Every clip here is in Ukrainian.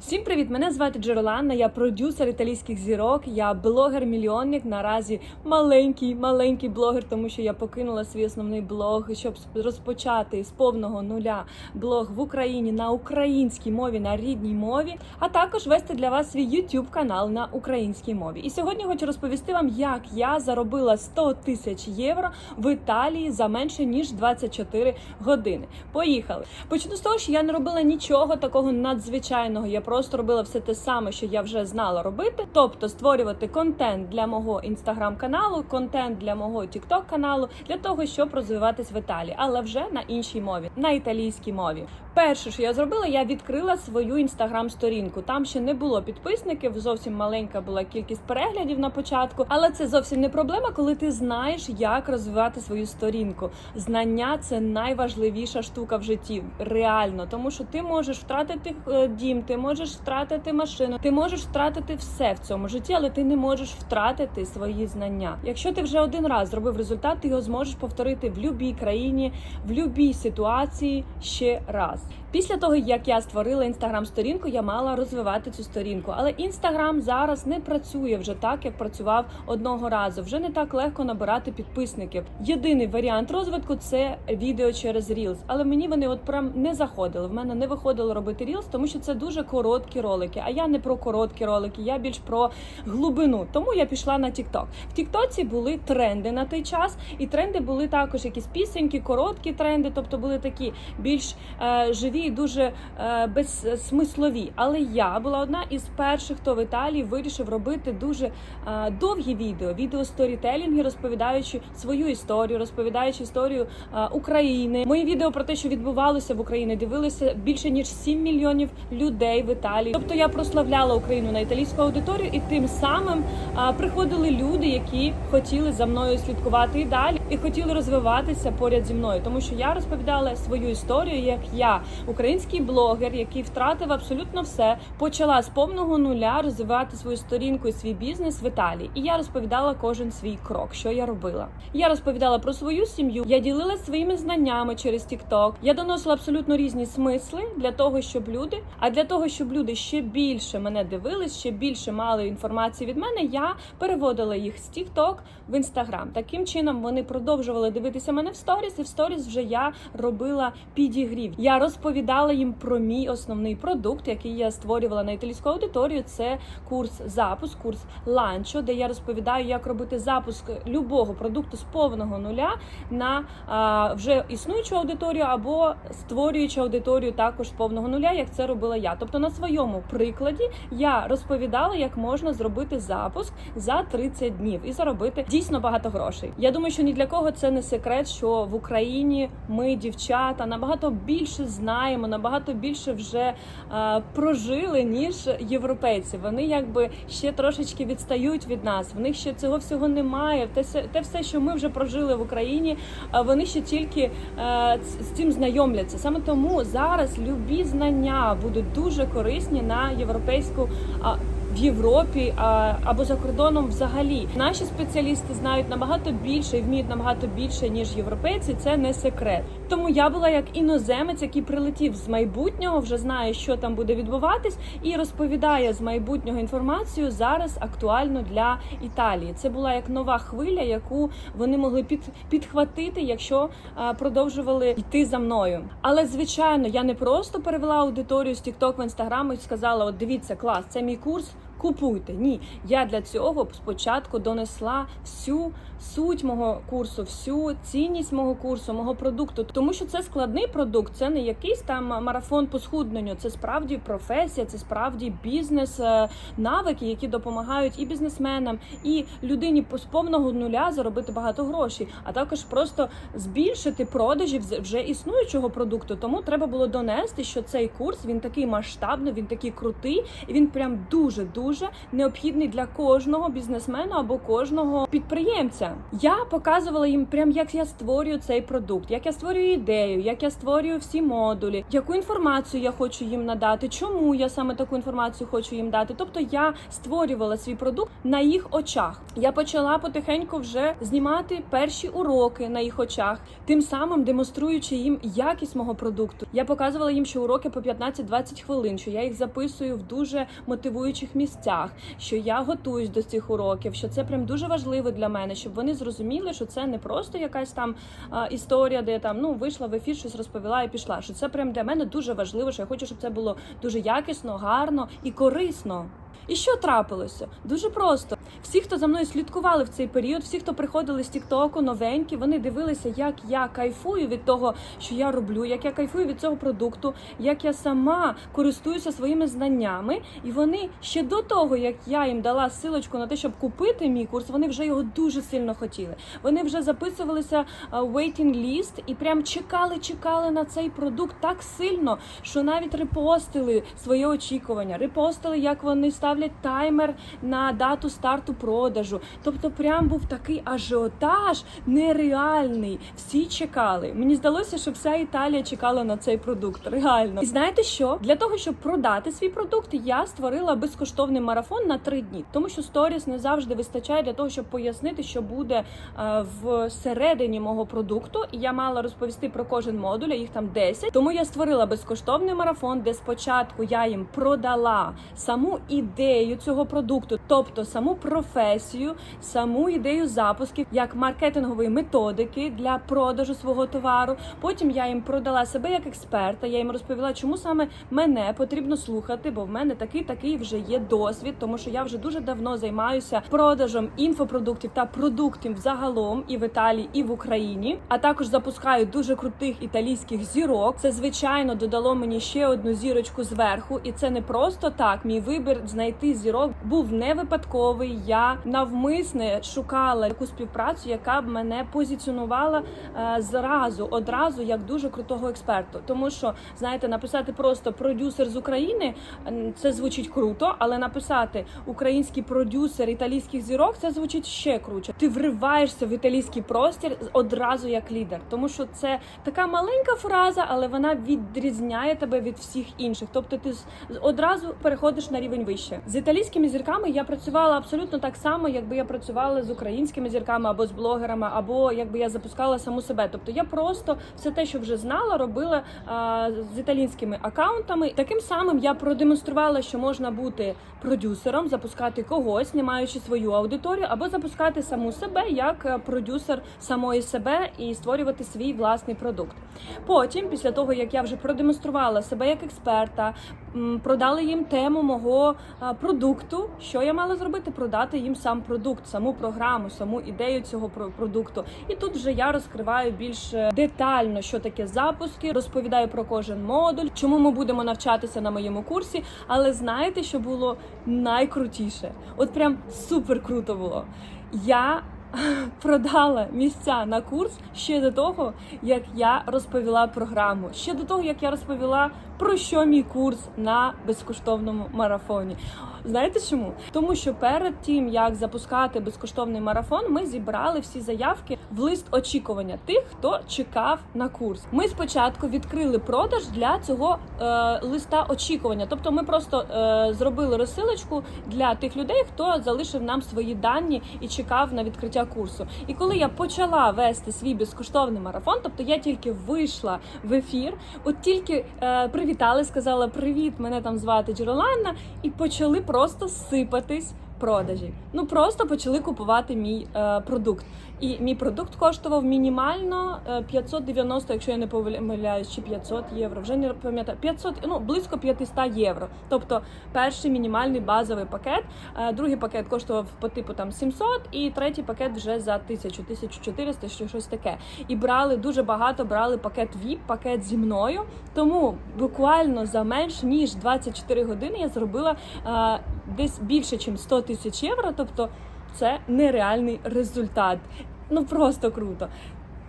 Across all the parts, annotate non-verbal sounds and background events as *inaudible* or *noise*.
Всім привіт! Мене звати Джероланна, я продюсер італійських зірок, я блогер-мільйонник. Наразі маленький, маленький блогер, тому що я покинула свій основний блог, щоб розпочати з повного нуля блог в Україні на українській мові, на рідній мові, а також вести для вас свій YouTube канал на українській мові. І сьогодні хочу розповісти вам, як я заробила 100 тисяч євро в Італії за менше ніж 24 години. Поїхали! Почну з того, що я не робила нічого такого надзвичайного. Я просто робила все те саме, що я вже знала робити, тобто створювати контент для мого інстаграм-каналу, контент для мого тікток каналу для того, щоб розвиватись в Італії, але вже на іншій мові, на італійській мові. Перше, що я зробила, я відкрила свою інстаграм-сторінку. Там ще не було підписників, зовсім маленька була кількість переглядів на початку, але це зовсім не проблема, коли ти знаєш, як розвивати свою сторінку. Знання це найважливіша штука в житті, реально, тому що ти можеш втратити е, дім, ти можеш втратити машину, ти можеш втратити все в цьому житті, але ти не можеш втратити свої знання. Якщо ти вже один раз зробив результат, ти його зможеш повторити в будь-якій країні, в будь-якій ситуації ще раз. Після того, як я створила інстаграм-сторінку, я мала розвивати цю сторінку. Але інстаграм зараз не працює вже так, як працював одного разу. Вже не так легко набирати підписників. Єдиний варіант розвитку це відео через Reels. Але мені вони от прям не заходили. В мене не виходило робити Reels, тому що це дуже короткі ролики. А я не про короткі ролики, я більш про глибину. Тому я пішла на TikTok. В Тіктоці були тренди на той час, і тренди були також якісь пісеньки, короткі тренди, тобто були такі більш е, живі і дуже е, безсмислові. Але я була одна із перших, хто в Італії вирішив робити дуже е, довгі відео, відео сторітелінги, розповідаючи свою історію, розповідаючи історію е, України. Мої відео про те, що відбувалося в Україні, дивилися більше ніж 7 мільйонів людей в Італії. Тобто я прославляла Україну на італійську аудиторію, і тим самим приходили люди, які хотіли за мною слідкувати і далі, і хотіли розвиватися поряд зі мною, тому що я розповідала свою історію, як я, український блогер, який втратив абсолютно все, почала з повного нуля розвивати свою сторінку і свій бізнес в Італії. І я розповідала кожен свій крок, що я робила. Я розповідала про свою сім'ю. Я ділилася своїми знаннями через TikTok. Я доносила абсолютно різні смисли для того, щоб люди, а для того, щоб люди ще більше мене дивились, ще більше мали інформації від мене. Я переводила їх з TikTok в Instagram. Таким чином вони продовжували дивитися мене в сторіс, і в сторіс вже я робила підігрів. Я розповідала їм про мій основний продукт, який я створювала на італійську аудиторію. Це курс запуск, курс ланчо, де я розповідаю, як робити запуск любого продукту з повного нуля на а, вже існуючу аудиторію або створюючи аудиторію також з повного нуля, як це робила я. Тобто на своєму прикладі я розповідала, як можна зробити запуск за 30 днів і заробити дійсно багато грошей. Я думаю, що ні для кого це не секрет, що в Україні ми, дівчата, набагато більше знаємо, набагато більше вже е, прожили ніж європейці. Вони якби ще трошечки відстають від нас. В них ще цього всього немає. Те, те все, що ми вже прожили в Україні, а вони ще тільки е, з з цим знайомляться. Саме тому зараз любі знання будуть дуже корисні на європейську. а, в Європі а, або за кордоном взагалі наші спеціалісти знають набагато більше і вміють набагато більше ніж європейці. Це не секрет. Тому я була як іноземець, який прилетів з майбутнього, вже знає, що там буде відбуватись, і розповідає з майбутнього інформацію зараз актуально для Італії. Це була як нова хвиля, яку вони могли під, підхватити, якщо а, продовжували йти за мною. Але звичайно, я не просто перевела аудиторію з TikTok в Instagram і сказала: от дивіться, клас, це мій курс. Купуйте. Ні, я для цього спочатку донесла всю суть мого курсу, всю цінність мого курсу, мого продукту, тому що це складний продукт, це не якийсь там марафон по схудненню. Це справді професія, це справді бізнес, е, навики, які допомагають і бізнесменам, і людині з повного нуля заробити багато грошей, а також просто збільшити продажі вже існуючого продукту. Тому треба було донести, що цей курс він такий масштабний, він такий крутий, і він прям дуже дуже дуже необхідний для кожного бізнесмена або кожного підприємця. Я показувала їм прям як я створюю цей продукт, як я створюю ідею, як я створюю всі модулі, яку інформацію я хочу їм надати, чому я саме таку інформацію хочу їм дати. Тобто я створювала свій продукт на їх очах. Я почала потихеньку вже знімати перші уроки на їх очах, тим самим демонструючи їм якість мого продукту. Я показувала їм, що уроки по 15-20 хвилин, що я їх записую в дуже мотивуючих місцях, що я готуюсь до цих уроків, що це прям дуже важливо для мене, щоб вони зрозуміли, що це не просто якась там а, історія, де я там ну вийшла в ефір, щось розповіла і пішла. Що це прям для мене дуже важливо. Що я хочу, щоб це було дуже якісно, гарно і корисно. І що трапилося? Дуже просто. Всі, хто за мною слідкували в цей період, всі, хто приходили з Тіктоку, новенькі, вони дивилися, як я кайфую від того, що я роблю, як я кайфую від цього продукту, як я сама користуюся своїми знаннями. І вони ще до того, як я їм дала силочку на те, щоб купити мій курс, вони вже його дуже сильно хотіли. Вони вже записувалися в waiting list і прям чекали, чекали на цей продукт так сильно, що навіть репостили своє очікування, репостили, як вони ставлять таймер на дату старту продажу. Тобто, прям був такий ажіотаж нереальний. Всі чекали. Мені здалося, що вся Італія чекала на цей продукт. Реально, і знаєте що? Для того, щоб продати свій продукт, я створила безкоштовний марафон на три дні, тому що сторіс не завжди вистачає для того, щоб пояснити, що буде е, всередині мого продукту. І я мала розповісти про кожен модуль, а їх там 10. Тому я створила безкоштовний марафон, де спочатку я їм продала саму ідею цього продукту, тобто саму професію, саму ідею запусків як маркетингової методики для продажу свого товару. Потім я їм продала себе як експерта. Я їм розповіла, чому саме мене потрібно слухати, бо в мене такий такий вже є досвід, тому що я вже дуже давно займаюся продажем інфопродуктів та продуктів загалом і в Італії, і в Україні. А також запускаю дуже крутих італійських зірок. Це звичайно додало мені ще одну зірочку зверху, і це не просто так. Мій вибір знайти зірок був не випадковий. Я навмисне шукала таку співпрацю, яка б мене позиціонувала е, зразу, одразу як дуже крутого експерту. Тому що знаєте, написати просто продюсер з України це звучить круто, але написати український продюсер італійських зірок це звучить ще круче. Ти вриваєшся в італійський простір одразу як лідер, тому що це така маленька фраза, але вона відрізняє тебе від всіх інших. Тобто ти одразу переходиш на рівень вище. З італійськими зірками я працювала абсолютно так само, якби я працювала з українськими зірками або з блогерами, або якби я запускала саму себе. Тобто я просто все те, що вже знала, робила а, з італійськими акаунтами. Таким самим я продемонструвала, що можна бути продюсером, запускати когось, не маючи свою аудиторію, або запускати саму себе як е, продюсер самої себе і створювати свій власний продукт. Потім, після того як я вже продемонструвала себе як експерта, продали їм тему мого а, продукту. Що я мала зробити? Продати їм сам продукт, саму програму, саму ідею цього продукту. І тут вже я розкриваю більш е, детально, що таке запуски, розповідаю про кожен модуль, чому ми будемо навчатися на моєму курсі. Але знаєте, що було найкрутіше? От прям супер круто було. Я *laughs* продала місця на курс ще до того, як я розповіла програму, ще до того, як я розповіла про що мій курс на безкоштовному марафоні. Знаєте чому? Тому що перед тим як запускати безкоштовний марафон, ми зібрали всі заявки в лист очікування тих, хто чекав на курс. Ми спочатку відкрили продаж для цього е, листа очікування. Тобто, ми просто е, зробили розсилочку для тих людей, хто залишив нам свої дані і чекав на відкриття курсу. І коли я почала вести свій безкоштовний марафон, тобто я тільки вийшла в ефір, от тільки е, привітали, сказала привіт, мене там звати Джероланна, і почали просто сипатись. Продажі, ну просто почали купувати мій е, продукт, і мій продукт коштував мінімально е, 590, якщо я не помиляюсь, чи 500 євро. Вже не пам'ятаю 500, ну близько 500 євро. Тобто перший мінімальний базовий пакет, е, другий пакет коштував по типу там 700, і третій пакет вже за 1000, 1400, що щось таке. І брали дуже багато, брали пакет VIP, пакет зі мною. Тому буквально за менш ніж 24 години я зробила е, десь більше, ніж 100 тисяч євро. Тобто це нереальний результат. Ну просто круто.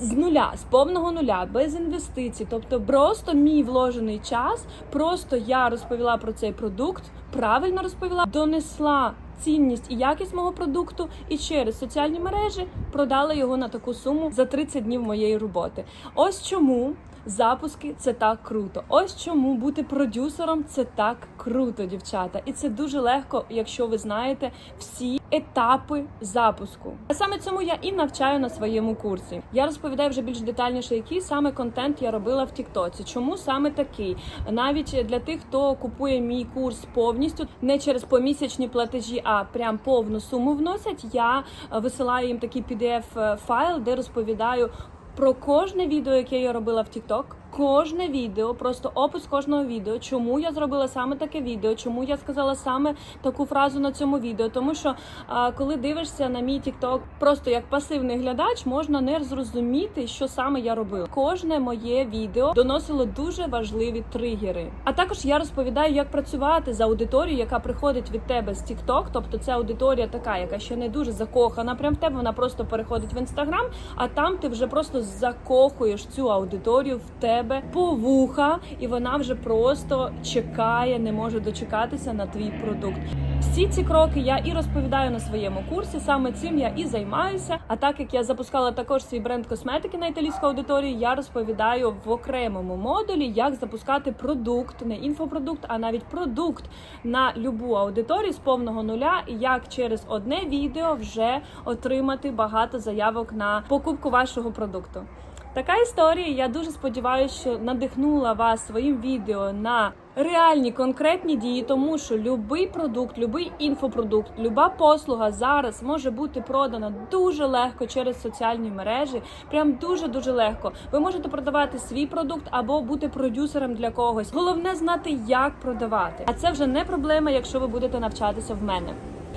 з нуля, з повного нуля, без інвестицій. Тобто, просто мій вложений час, просто я розповіла про цей продукт, правильно розповіла, донесла. Цінність і якість мого продукту, і через соціальні мережі продала його на таку суму за 30 днів моєї роботи. Ось чому запуски це так круто. Ось чому бути продюсером це так круто, дівчата. І це дуже легко, якщо ви знаєте всі етапи запуску. А саме цьому я і навчаю на своєму курсі. Я розповідаю вже більш детальніше, який саме контент я робила в Тіктоці. Чому саме такий? Навіть для тих, хто купує мій курс повністю, не через помісячні платежі, а прям повну суму вносять. Я е, висилаю їм такий pdf файл, де розповідаю про кожне відео, яке я робила в TikTok, кожне відео, просто опис кожного відео, чому я зробила саме таке відео, чому я сказала саме таку фразу на цьому відео. Тому що а, коли дивишся на мій TikTok просто як пасивний глядач, можна не зрозуміти, що саме я робила. Кожне моє відео доносило дуже важливі тригери. А також я розповідаю, як працювати з аудиторією, яка приходить від тебе з TikTok, тобто це аудиторія така, яка ще не дуже закохана. Прям в тебе вона просто переходить в інстаграм, а там ти вже просто закохуєш цю аудиторію в тебе по вуха, і вона вже просто чекає, не може дочекатися на твій продукт. Всі ці кроки я і розповідаю на своєму курсі. Саме цим я і займаюся. А так як я запускала також свій бренд косметики на італійську аудиторію, я розповідаю в окремому модулі, як запускати продукт, не інфопродукт, а навіть продукт на любу аудиторію з повного нуля, і як через одне відео вже отримати багато заявок на покупку вашого продукту. Така історія. Я дуже сподіваюся, що надихнула вас своїм відео на реальні конкретні дії, тому що любий продукт, любий інфопродукт, люба послуга зараз може бути продана дуже легко через соціальні мережі. Прям дуже дуже легко. Ви можете продавати свій продукт або бути продюсером для когось. Головне знати, як продавати. А це вже не проблема, якщо ви будете навчатися в мене.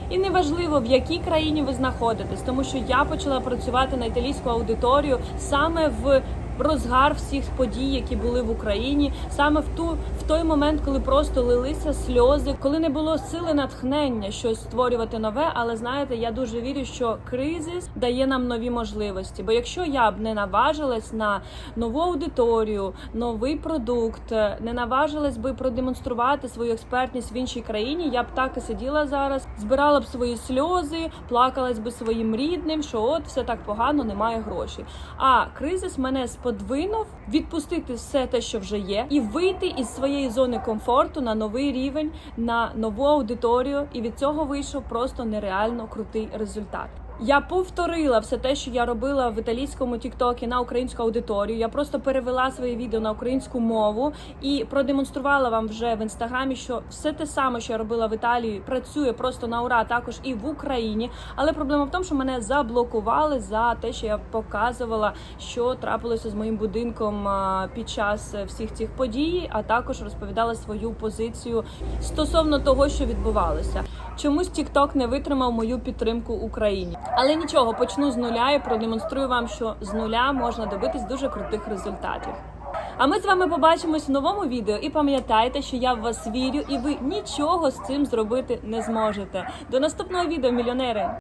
І неважливо в якій країні ви знаходитесь, тому що я почала працювати на італійську аудиторію саме в розгар всіх подій, які були в Україні, саме в ту в той момент, коли просто лилися сльози, коли не було сили натхнення щось створювати нове. Але знаєте, я дуже вірю, що кризис дає нам нові можливості. Бо якщо я б не наважилась на нову аудиторію, новий продукт, не наважилась би продемонструвати свою експертність в іншій країні, я б так і сиділа зараз, збирала б свої сльози, плакалась би своїм рідним, що от все так погано, немає грошей. А кризис мене сподвинув відпустити все те, що вже є, і вийти із своєї зони комфорту на новий рівень, на нову аудиторію. І від цього вийшов просто нереально крутий результат. Я повторила все те, що я робила в італійському тіктокі на українську аудиторію. Я просто перевела своє відео на українську мову і продемонструвала вам вже в інстаграмі, що все те саме, що я робила в Італії, працює просто на ура, також і в Україні. Але проблема в тому, що мене заблокували за те, що я показувала, що трапилося з моїм будинком під час всіх цих подій, а також розповідала свою позицію стосовно того, що відбувалося. Чомусь TikTok не витримав мою підтримку Україні. Але нічого, почну з нуля і продемонструю вам, що з нуля можна добитись дуже крутих результатів. А ми з вами побачимось в новому відео. І пам'ятайте, що я в вас вірю, і ви нічого з цим зробити не зможете. До наступного відео, мільйонери!